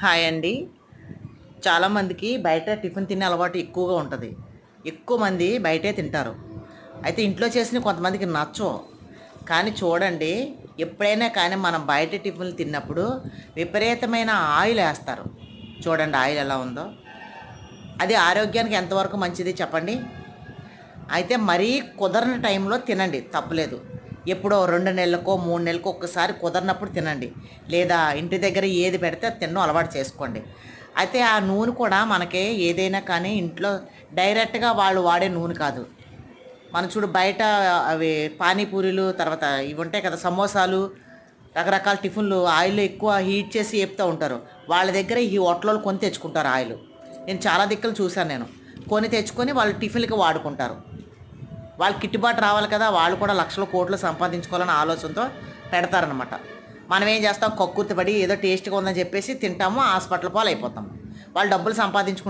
Hi అండి. చాలామందికి బయట టిఫిన్ తినే అలవాటు ఎక్కువగా ఉంటుంది. ఎక్కువ మంది బయటే తింటారు. అయితే ఇంట్లో చేసిన కొంతమందికి నచ్చవు. కానీ చూడండి ఎప్పుడైనా కానీ మనం బయట టిఫిన్లు తిన్నప్పుడు విపరీతమైన ఆయిల్ వేస్తారు. చూడండి ఆయిల్ ఎలా ఉందో. అది ఆరోగ్యానికి ఎంతవరకు మంచిది చెప్పండి? అయితే మరీ కుదరని టైంలో తినండి తప్పలేదు. ఎప్పుడో రెండు నెలలకో మూడు నెలలకో ఒక్కసారి కుదరినప్పుడు తినండి. లేదా ఇంటి దగ్గర ఏది పెడితే అది తినడం అలవాటు చేసుకోండి. అయితే ఆ నూనె కూడా మనకి ఏదైనా కానీ ఇంట్లో డైరెక్ట్గా వాళ్ళు వాడే నూనె కాదు. మనం చూడు బయట అవి పానీపూరీలు తర్వాత ఇవి ఉంటాయి కదా సమోసాలు రకరకాల టిఫిన్లు ఆయిల్ ఎక్కువ హీట్ చేసి వేపుతూ ఉంటారు. వాళ్ళ దగ్గర ఈ హోటల్లో కొని తెచ్చుకుంటారు ఆయిల్. నేను చాలా దిక్కులు చూశాను నేను. కొని తెచ్చుకొని వాళ్ళు టిఫిన్లకి వాడుకుంటారు. వాళ్ళకి గిట్టుబాటు రావాలి కదా వాళ్ళు కూడా లక్షల కోట్లు సంపాదించుకోవాలని ఆలోచనతో పెడతారనమాట మనం ఏం చేస్తాం? కక్కుర్తి పడి ఏదో టేస్ట్గా ఉందని చెప్పేసి తింటాము హాస్పిటల్ పాలు అయిపోతాము వాళ్ళు డబ్బులు సంపాదించుకుంటారు